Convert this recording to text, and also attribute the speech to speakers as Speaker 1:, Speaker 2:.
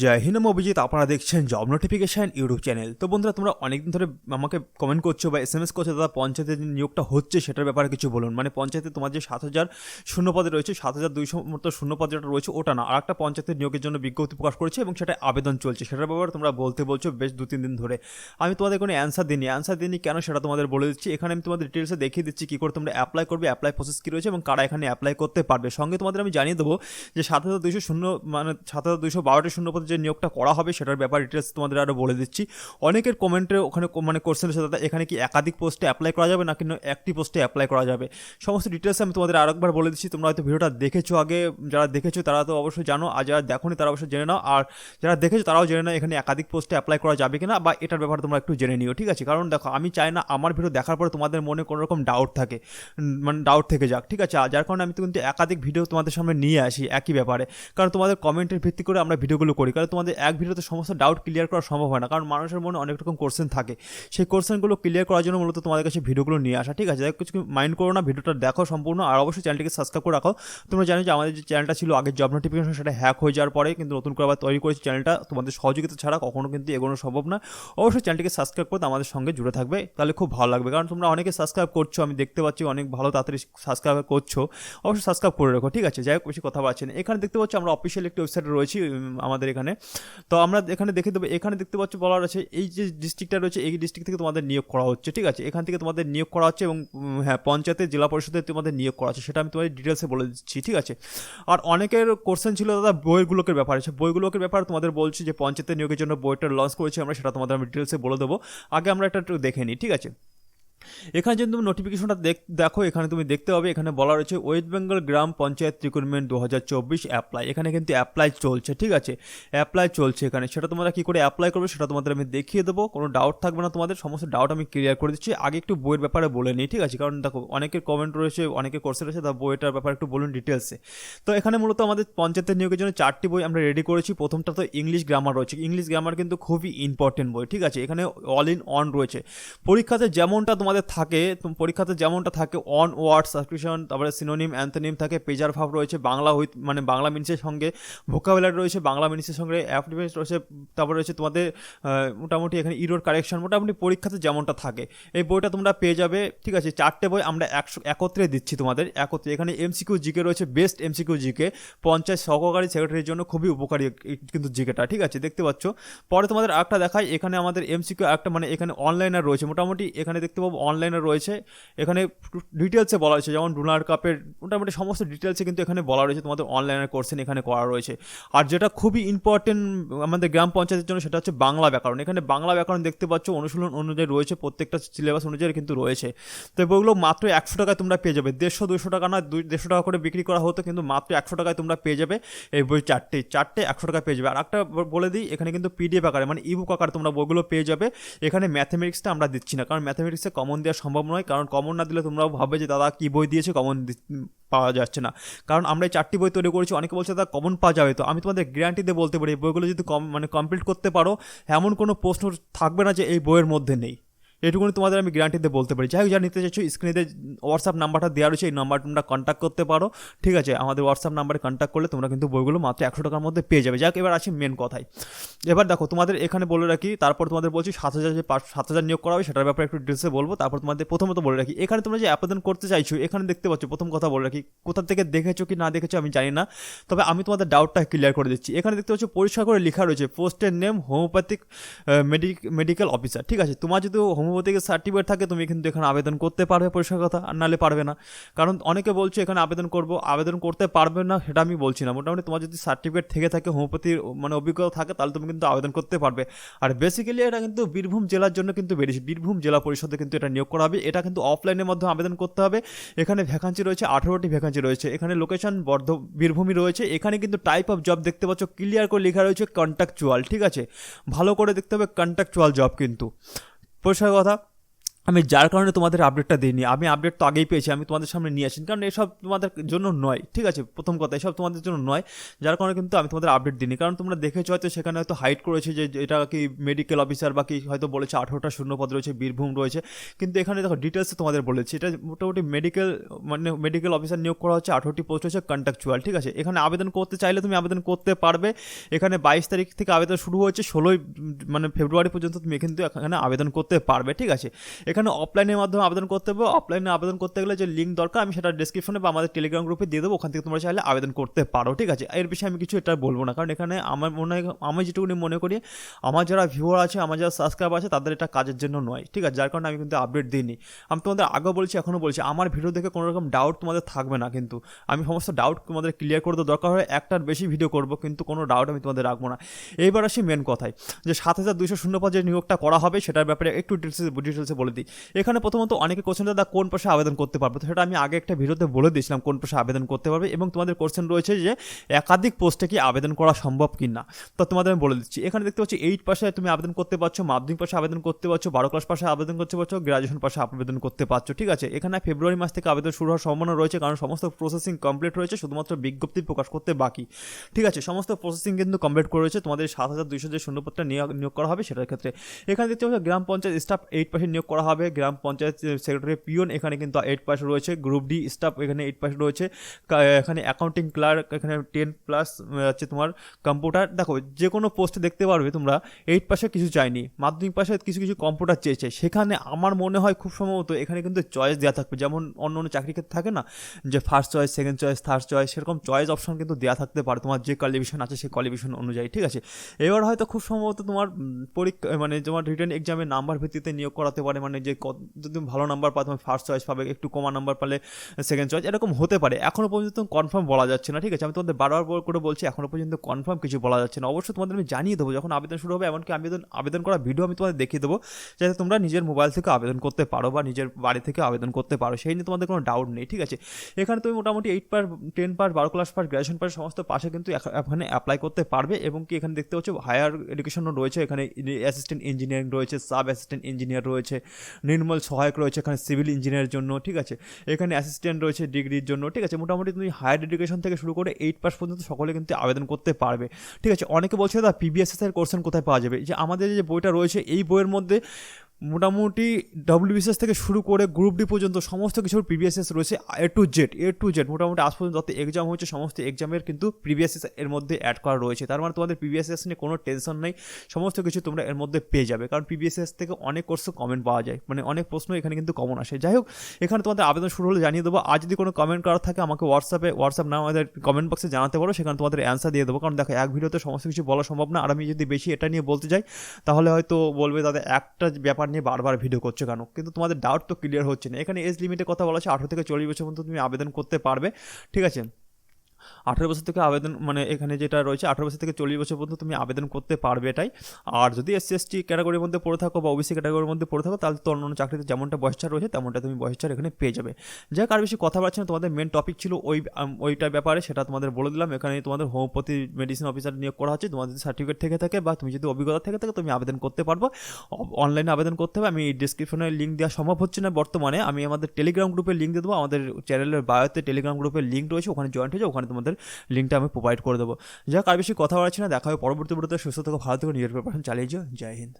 Speaker 1: জয় হিন্দ অভিজিৎ, আপনারা দেখছেন job notification YouTube channel তো বন্ধুরা, তোমরা অনেকদিন ধরে আমাকে কমেন্ট করছ বা এস এম এস করছ, দাদা পঞ্চায়েতের যে নিয়োগটা হচ্ছে সেটার ব্যাপারে কিছু বলুন। মানে পঞ্চায়েতে তোমার যে সাত হাজার শূন্য পদে রয়েছে, সাত হাজার দুইশো মতো শূন্য পদ যেটা রয়েছে, ওটা না। আর একটা পঞ্চায়েতের নিয়োগের জন্য বিজ্ঞপ্তি প্রকাশ করেছে এবং সেটা আবেদন চলছে। সেটার ব্যাপারে তোমরা বলতে বলছো বেশ দু তিন দিন ধরে। আমি তোমাদের কোনো অ্যান্সার দিইনি। অ্যান্সার দিইনি কেন সেটা তোমাদের বলে দিচ্ছি। এখানে আমি তোমাদের ডিটেলসে দেখিয়ে দিচ্ছি কী করে তোমরা অ্যাপ্লাই করবে অ্যাপ্লাই প্রসেস কী রয়েছে এবং কারা এখানে অ্যাপ্লাই করতে পারবে। সঙ্গে তোমাদের আমি জানিয়ে দেবো যে সাত হাজার দুইশো শূন্য মানে সাত হাজার দুইশো বারোটি শূন্য পদে যে নিয়োগটা করা হবে সেটার ব্যাপার ডিটেলস তোমাদের আরও বলে দিচ্ছি। অনেকের কমেন্টে ওখানে মানে কোশ্চেন এসে দাদা এখানে কি একাধিক পোস্টে অ্যাপ্লাই করা যাবে না কিন্তু একটি পোস্টে অ্যাপ্লাই করা যাবে? সমস্ত ডিটেলস আমি তোমাদের আরেকবার বলে দিচ্ছি, তোমরা হয়তো ভিডিওটা দেখেছ আগে, যারা দেখেছ তারা তো অবশ্যই জানো, আর যারা দেখোনি তারা অবশ্যই জেনে নাও, আর যারা দেখেছ তারাও জেনে নাও এখানে একাধিক পোস্টে অ্যাপ্লাই করা যাবে কিনা, বা এটার ব্যাপারে তোমরা একটু জেনে নিও, ঠিক আছে? কারণ দেখো, আমি চাই না আমার ভিডিও দেখার পরে তোমাদের মনে কোনো রকম ডাউট থাকে মানে ডাউট থেকে যাক, ঠিক আছে? যার কারণে আমি কিন্তু একাধিক ভিডিও তোমাদের সামনে নিয়ে আসি, একই ব্যাপারে। কারণ তোমাদের কমেন্টের ভিত্তি করে আমরা ভিডিওগুলো করি। কারণ তোমাদের এক ভিডিওতে সমস্ত ডাউট ক্লিয়ার করা সম্ভব হয় না। কারণ মানুষের মনে অনেক রকম কোশ্চেন থাকে। সেই কোশ্চেনগুলো ক্লিয়ার করার জন্য মূলত তোমাদের কাছে ভিডিওগুলো নিয়ে আসা, ঠিক আছে? কিছু মাইন্ড করো না, ভিডিওটা দেখো সম্পূর্ণ। আর অবশ্যই চ্যানেলটিকে সাবস্ক্রাইব করে রাখো। তোমরা জানো যে আমাদের যে চ্যানেলটা ছিল আগে জব নোটিফিকেশন সেটা হ্যাক হয়ে যাওয়ার পরে কিন্তু নতুন করে আবার তৈরি করেছি চ্যানেলটা তোমাদের সহযোগিতা ছাড়া কখনো কিন্তু এগোনো সম্ভব না। অবশ্যই চ্যানেলটিকে সাবস্ক্রাইব করতে আমাদের সঙ্গে জুড়ে থাকবে। তাহলে খুব ভালো লাগবে। কারণ তোমরা অনেকে সাবস্ক্রাইব করছ, আমি দেখতে পাচ্ছি অনেক ভালো তাড়াতাড়ি সাবস্ক্রাইব করছ। অবশ্যই সাবস্ক্রাইব করে রাখো, ঠিক আছে? যাই হোক, বেশি কথা পাচ্ছি না। এখানে দেখতে পাচ্ছি আমরা অফিসিয়াল একটি ওয়েবসাইটে রয়েছি আমাদের এখানে। তো আমরা এখানে দেখে দেবো, এখানে দেখতে পাচ্ছ বলার আছে এই যে ডিস্ট্রিক্টটা রয়েছে, এই ডিস্ট্রিক্ট থেকে তোমাদের নিয়োগ করা হচ্ছে, ঠিক আছে? এখান থেকে তোমাদের নিয়োগ করা হচ্ছে এবং হ্যাঁ পঞ্চায়েতের জেলা পরিষদে তোমাদের নিয়োগ করা হচ্ছে, সেটা আমি তোমাদের ডিটেলসে বলে দিচ্ছি, ঠিক আছে? আর অনেকের কোশ্চেন ছিল, দাদা বইগুলোকে ব্যাপারে, সে বইগুলোকে ব্যাপারে তোমাদের বলছি যে পঞ্চায়েতের নিয়োগের জন্য বইটা লঞ্চ করেছি আমরা, সেটা তোমাদের আমি ডিটেলসে বলে দেবো। আগে আমরা এটা একটু দেখে নিই, ঠিক আছে? এখানে যদি তুমি নোটিফিকেশনটা দেখ এখানে তুমি দেখতে পাবে, এখানে বলা রয়েছে West Bengal gram panchayat recruitment দু হাজার চব্বিশ অ্যাপ্লাই এখানে কিন্তু অ্যাপ্লাই চলছে, ঠিক আছে? অ্যাপ্লাই চলছে এখানে। সেটা তোমরা কী করে অ্যাপ্লাই করবে সেটা তোমাদের আমি দেখিয়ে দেবো। কোনো ডাউট থাকবে না তোমাদের, সমস্ত ডাউট আমি ক্লিয়ার করে দিচ্ছি। আগে একটু বইয়ের ব্যাপারে বলে নিই, ঠিক আছে? কারণ দেখো, অনেকের কমেন্ট রয়েছে, অনেকের কোর্সে রয়েছে, তা বইটার ব্যাপারে একটু বলুন ডিটেলসে তো এখানে মূলত আমাদের পঞ্চায়েতের নিয়োগের জন্য চারটি বই আমরা রেডি করেছি। প্রথমটা তো ইংলিশ গ্রামার রয়েছে। ইংলিশ গ্রামার কিন্তু খুবই ইম্পর্টেন্ট বই, ঠিক আছে? এখানে অল ইন অন রয়েছে। পরীক্ষাতে যেমনটা তোমাদের থাকে পরীক্ষাতে যেমনটা থাকে অন ওয়ার্ড সাবস্ক্রিপশন তারপরে সিনোনিম অ্যান্থোনিম থাকে পেজার ভাব রয়েছে, বাংলা মানে বাংলা মিনিসের সঙ্গে ভোকাবুলারি রয়েছে, বাংলা মিনিসের সঙ্গে অ্যাপ্লিমেন্ট রয়েছে, তারপরে রয়েছে তোমাদের মোটামুটি এখানে ইরোর কারেকশন মোটামুটি পরীক্ষাতে যেমনটা থাকে। এই বইটা তোমরা পেয়ে যাবে, ঠিক আছে, চারটে বই আমরা একশো, একত্রে দিচ্ছি তোমাদের, একত্রে, এখানে এমসিকিউ জিকে রয়েছে বেস্ট এমসিকিউ জিকে পঞ্চায়েত সহকারী সেক্রেটারির জন্য খুবই উপকারী কিন্তু জিকেটা ঠিক আছে, দেখতে পাচ্ছ? পরে তোমাদের আরেকটা দেখায় এখানে আমাদের এমসিকিউ একটা মানে এখানে অনলাইনার রয়েছে, মোটামুটি এখানে দেখতে পাবো অনলাইনার রয়েছে। এখানে ডিটেলসে বলা হয়েছে, যেমন ডোনার কাপের মোটামুটি সমস্ত ডিটেলসে কিন্তু এখানে বলা রয়েছে, তোমাদের অনলাইনের কোর্সেন এখানে করা রয়েছে। আর যেটা খুবই ইম্পর্টেন্ট আমাদের গ্রাম পঞ্চায়েতের জন্য, সেটা হচ্ছে বাংলা ব্যাকরণ। এখানে বাংলা ব্যাকরণ দেখতে পাচ্ছ, অনুশীলন অনুযায়ী রয়েছে, প্রত্যেকটা সিলেবাস অনুযায়ী কিন্তু রয়েছে। তো বইগুলো মাত্র একশো টাকায় তোমরা পেয়ে যাবে। দেড়শো দুশো টাকা না, দুই, দেড়শো টাকা করে বিক্রি করা হতো, কিন্তু মাত্র একশো টাকায় তোমরা পেয়ে যাবে এই বই চারটে। চারটে একশো টাকায় পেয়ে যাবে। আর একটা বলে দিই, এখানে কিন্তু পিডিএফ আকারে মানে ইবুক আকারে তোমরা বইগুলো পেয়ে যাবে। এখানে ম্যাথামেটিক্সটা আমরা দিচ্ছি না, কারণ ম্যাথামেটিক্সে কমন দেওয়া সম্ভব নয়। কারণ কমন না দিলে তোমরাও ভাবে যে, দাদা, কী বই দিয়েছে? কমন পাওয়া যাচ্ছে না। কারণ আমরা এই চারটি বই তৈরি করেছি, অনেকে বলছে, দাদা কমন পাওয়া যাবে। তো আমি তোমাদের গ্যারান্টি দিয়ে বলতে পারি, এই বইগুলো যদি কম মানে কমপ্লিট করতে পারো, এমন কোনো প্রশ্ন থাকবে না যে, এই বইয়ের মধ্যে নেই। এটুকুনি তোমাদের আমি গ্যারান্টি দিয়ে বলতে পারি। যাই হোক, যারা নিতে চাইছো স্ক্রিনে হোয়াটসঅ্যাপ নাম্বারটা দেওয়া রয়েছে, এই নাম্বার তোমরা কন্ট্যাক্ট করতে পারো। ঠিক আছে? আমাদের হোয়াটসঅ্যাপ নাম্বারে কন্ট্যাক্ট করলে তোমরা কিন্তু বইগুলো মাত্র একশো টাকার মধ্যে পেয়ে যাবে। যাক, এবার আসি মেন কথায়। এবার দেখো, তোমাদের এখানে বলে রাখি, তারপর তোমাদের বলছি সাত হাজার যে সাত হাজার নিয়োগ করা হবে, সেটার ব্যাপারে একটু ডিটেলসে বলব। তারপর তোমাদের প্রথমত বলে রাখি, এখানে তোমরা যে আবেদন করতে চাইছো, এখানে দেখতে পাচ্ছ, প্রথম কথা বলে রাখি, কোথা থেকে দেখেছ কি না দেখেছ আমি জানি না, তবে আমি তোমাদের ডাউটটা ক্লিয়ার করে দিচ্ছি। এখানে দেখতে পাচ্ছ, পরিষ্কার করে লেখা রয়েছে পোস্টের নেম হোমিওপ্যাথিক মেডিকেল অফিসার ঠিক আছে? তোমার যদি হোমিওপ্যাথিক সার্টিফিকেট থাকে, তুমি কিন্তু এখানে আবেদন করতে পারবে পরিষ্কার কথা, আর নাহলে পারবে না। কারণ অনেকে বলছে, এখানে আবেদন করব, আবেদন করতে পারবে না, সেটা আমি বলছি না। মোটামুটি তোমার যদি সার্টিফিকেট থেকে থাকে হোমিওপ্যাথির মানে অভিজ্ঞতা থাকে, তাহলে তুমি কিন্তু আবেদন করতে পারবে। আর বেসিক্যালি এটা কিন্তু বীরভূম জেলার জন্য কিন্তু বেরিয়েছে। বীরভূম জেলা পরিষদে কিন্তু এটা নিয়োগ করা হবে। এটা কিন্তু অফলাইনের মাধ্যমে আবেদন করতে হবে। এখানে ভ্যাকান্সি রয়েছে, আঠেরোটি ভ্যাকান্সি রয়েছে। এখানে লোকেশন বর্ধ বীরভূমি রয়েছে। এখানে কিন্তু টাইপ অফ জব দেখতে পাচ্ছ ক্লিয়ার করে লেখা রয়েছে কন্ট্রাকচুয়াল ঠিক আছে? ভালো করে দেখতে হবে কন্ট্রাকচুয়াল জব কিন্তু। পরিষ্কার কথা। আমি যার কারণে তোমাদের আপডেটটা দিইনি, আমি আপডেট তো আগেই পেয়েছি, আমি তোমাদের সামনে নিয়ে আসি কারণ এসব তোমাদের জন্য নয়, ঠিক আছে? প্রথম কথা, এসব তোমাদের জন্য নয়, যার কারণে কিন্তু আমি তোমাদের আপডেট দিইনি, কারণ তোমরা দেখেছ হয়তো সেখানে হয়তো হাইট করেছে যে, এটা কি মেডিকেল অফিসার বা কি হয়তো বলেছে, আঠেরোটা শূন্যপদ রয়েছে, বীরভূম রয়েছে, কিন্তু এখানে দেখো ডিটেলসে তোমাদের বলেছি, এটা মোটামুটি মেডিকেল মানে মেডিকেল অফিসার নিয়োগ করা হচ্ছে, আঠেরোটি পোস্ট হচ্ছে কন্ট্রাকচুয়াল ঠিক আছে? এখানে আবেদন করতে চাইলে তুমি আবেদন করতে পারবে, এখানে বাইশ তারিখ থেকে আবেদন শুরু হয়েছে, ষোলোই মানে ফেব্রুয়ারি পর্যন্ত তুমি কিন্তু এখানে আবেদন করতে পারবে, ঠিক আছে? এখানে অফলাইনের মাধ্যমে আবেদন করতে হবে। অফলাইনে আবেদন করতে গেলে যে লিঙ্ক দরকার, আমি সেটা ডিসক্রিপশনে বা আমাদের টেলিগ্রাম গ্রুপে দিয়ে দেবো। ওখান থেকে তোমরা চাইলে আবেদন করতে পারো, ঠিক আছে? এর বিষয়ে আমি কিছু এটা বলব না। কারণ এখানে আমার মনে হয়, আমি যেটুকুনি মনে করি, আমার যারা ভিউয়ার আছে, আমার যারা সাবস্ক্রাইবার আছে, তাদের এটা কাজের জন্য নয়, ঠিক আছে? যার কারণে আমি কিন্তু আপডেট দিইনি। আমি তোমাদের আগেও বলছি এখনও বলছি, আমার ভিডিও দেখে কোনো রকম ডাউট তোমাদের থাকবে না কিন্তু। আমি সমস্ত ডাউট তোমাদের ক্লিয়ার করতে দরকার হয় একটার বেশি ভিডিও করব, কিন্তু কোনো ডাউট আমি তোমাদের রাখব না। এইবার আসি মেন কথায়, যে সাত হাজার দুইশো শূন্য পদ যে নিয়োগটা করা হবে, সেটার ব্যাপারে একটু ডিটেলসে ডিটেলসে বলে দিই। এখানে প্রথমত অনেকে কোশ্চেন দাদা, কোন পাশে আবেদন করতে পারবে? তো সেটা আমি আগে একটা ভিডিওতে বলে দিয়েছিলাম, কোন পাশে আবেদন করতে পারবে এবং তোমাদের কোশ্চেন রয়েছে যে, একাধিক পোস্টে কি আবেদন করা সম্ভব কি না তো তোমাদের আমি বলে দিচ্ছি। এখানে দেখতে পাচ্ছি এইট পাশে তুমি আবেদন করতে পারছ, মাধ্যমিক পাশে আবেদন করতে পারছ, বারো ক্লাস পাশে আবেদন করতে পারছ গ্রাজুয়েশন পাশে আবেদন করতে পারছ, ঠিক আছে? এখানে ফেব্রুয়ারি মাস থেকে আবেদন শুরু হওয়ার সম্ভাবনা রয়েছে কারণ সমস্ত প্রসেসিং কমপ্লিট রয়েছে, শুধুমাত্র বিজ্ঞপ্তি প্রকাশ করতে বাকি। ঠিক আছে, সমস্ত প্রসেসিং কিন্তু কমপ্লিট করে রয়েছে, তোমাদের সাত হাজার দুইশো যে শূন্যপদটা নিয়োগ নিয়োগ করা হবে সেটার ক্ষেত্রে। এখানে দেখতে পাচ্ছ, গ্রাম পঞ্চায়েত স্টাফ এইট পাশে নিয়োগ করা হবে। গ্রাম পঞ্চায়েত সেক্রেটারি পিওন এখানে কিন্তু এইট পাশে রয়েছে। গ্রুপ ডি স্টাফ এখানে এইট পাশে রয়েছে। এখানে অ্যাকাউন্টিং ক্লার্ক এখানে টেন প্লাস হচ্ছে তোমার কম্পিউটার দেখো যে কোনো পোস্টে দেখতে পারবে তোমরা এইট পাশে কিছু চাইনি। মাধ্যমিক পাশে কিছু কিছু কম্পিউটার চেয়েছে। সেখানে আমার মনে হয় খুব সম্ভবত এখানে কিন্তু চয়েস দেওয়া থাকবে। যেমন অন্য অন্য চাকরি ক্ষেত্রে থাকে না, যে first choice second choice third choice সেরকম চয়েস অপশন কিন্তু দেওয়া থাকতে পারে। তোমার যে কোয়ালিফিকেশন আছে, সেই কোয়ালিফিকেশন অনুযায়ী, ঠিক আছে? এবার হয়তো খুব সম্ভবত তোমার পরীক্ষা মানে তোমার রিটার্ন এক্সামের নাম্বার ভিত্তিতে নিয়োগ করাতে পারে। মানে যে কত যদি ভালো নাম্বার পাও তুমি ফার্স্ট চয়েস পাবে, একটু কমা নাম্বার পালে সেকেন্ড চয়েস এরকম হতে পারে। এখনও পর্যন্ত কনফার্ম বলা যাচ্ছে না, ঠিক আছে? আমি তোমাদের বারবার করে বলছি এখনও পর্যন্ত কনফার্ম কিছু বলা যাচ্ছে না। অবশ্যই তোমাদের আমি জানিয়ে দেবো, যখন আবেদন শুরু হবে, এমনকি আবেদন আবেদন করা ভিডিও আমি তোমাদের দেখিয়ে দেবো, যাতে তোমরা নিজের মোবাইল থেকে আবেদন করতে পারো বা নিজের বাড়ি থেকে আবেদন করতে পারো। সেই নিয়ে তোমাদের কোনো ডাউট নেই, ঠিক আছে? এখানে তুমি মোটামুটি এইট পার টেন পার বারো ক্লাস পার গ্র্যাজুয়েশন পার সমস্ত পাশে কিন্তু এখ- এখানে অ্যাপ্লাই করতে পারবে এবং কি এখানে দেখতে পাচ্ছ হায়ার এডুকেশনও রয়েছে, এখানে অ্যাসিস্ট্যান্ট ইঞ্জিনিয়ারিং রয়েছে সাব অ্যাসিস্ট্যান্ট ইঞ্জিনিয়ার রয়েছে নির্মল সহায়ক রয়েছে এখানে সিভিল ইঞ্জিনিয়ারের জন্য, ঠিক আছে? এখানে অ্যাসিস্ট্যান্ট রয়েছে ডিগ্রির জন্য, ঠিক আছে? মোটামুটি তুমি হায়ার এডুকেশন থেকে শুরু করে এইট পাস পর্যন্ত সকলে কিন্তু আবেদন করতে পারবে, ঠিক আছে? অনেকে বলছে, দাদা পিবিএসএস এর কোশ্চেন কোথায় পাওয়া যাবে? যে আমাদের যে বইটা রয়েছে, এই বইয়ের মধ্যে মোটামুটি ডব্লিউবিসিএস থেকে শুরু করে গ্রুপ ডি পর্যন্ত সমস্ত কিছুর প্রিভিয়াসেস রয়েছে A to Z A to Z মোটামুটি আজ পর্যন্ত যত এক্সাম হয়েছে সমস্ত এক্সামের কিন্তু প্রিভিয়াসেস এর মধ্যে অ্যাড করা রয়েছে। তার মানে তোমাদের প্রিভিয়াসেস নিয়ে কোনো টেনশন নেই, সমস্ত কিছু তোমরা এর মধ্যে পেয়ে যাবে। কারণ প্রিভিয়াসেস থেকে অনেক কোর্স কমেন্ট পাওয়া যায় মানে অনেক প্রশ্ন এখানে কিন্তু কমন আসে। যাই হোক, এখানে তোমাদের আবেদন শুরু হলে জানিয়ে দেবো। আর যদি কোনো কমেন্ট করার থাকে, আমাকে হোয়াটসঅ্যাপে হোয়াটসঅ্যাপ না আমাদের কমেন্ট বক্সে জানাতে পারো, সেখানে তোমাদের অ্যান্সার দিয়ে দেবো। কারণ দেখো, এক ভিডিওতে সমস্ত কিছু বলা সম্ভব না। আর আমি যদি বেশি এটা নিয়ে বলতে যাই, তাহলে হয়তো বলবে, দাদা, একটা ব্যাপার নিয়ে বারবার ভিডিও করছ কেন? কিন্তু তোমাদের ডাউট তো ক্লিয়ার হচ্ছে না। এখানে এজ লিমিটের কথা বলা আছে আঠারো থেকে চল্লিশ বছর পর্যন্ত তুমি আবেদন করতে পারবে। ঠিক আছে? আঠারো বছর থেকে আবেদন মানে এখানে যেটা রয়েছে আঠেরো বছর থেকে চল্লিশ বছর পর্যন্ত তুমি আবেদন করতে পারবে এটাই। আর যদি এসসি এসটি ক্যাটাগরির মধ্যে পড়ে থাকো বা ওবিসি ক্যাটাগরির মধ্যে পড়ে থাকো তাহলে তো অন্য চাকরিতে যেমনটা বয়সটা রয়েছে তেমনটা তুমি বয়সটা এখানে পেয়ে যাবে। যাই হোক, আর বেশি কথা বাড়ছে না তোমাদের মেন টপিক ছিল ওই ওইটার ব্যাপারে সেটা তোমাদের বলে দিলাম। এখানে তোমাদের হোমিওপ্যাথি মেডিসিন অফিসার নিয়োগ করা হচ্ছে তোমাদের যদি সার্টিফিকেট থেকে থাকে বা তুমি যদি অভিজ্ঞতা থেকে থাকে তুমি আবেদন করতে পারব। অনলাইনে আবেদন করতে হবে আমি ডিসক্রিপশনে লিঙ্ক দেওয়া সম্ভব হচ্ছে না বর্তমানে। আমি আমাদের টেলিগ্রাম গ্রুপে লিঙ্ক দিয়ে দেবো আমাদের চ্যানেলের বায়োতে টেলিগ্রাম গ্রুপের লিঙ্ক রয়েছে ওখানে জয়েন্ট হয়ে যাও ওখানে তোমাদের লিঙ্কটা আমি প্রোভাইড করে দেবো। যাক, আর বেশি কথা বাড়াচ্ছি না, দেখা হবে পরবর্তী ভিডিওতে সুস্থ থেকে, ভালো থেকে নিজের প্রিপারেশন চালিয়ে যাও। জয় হিন্দ।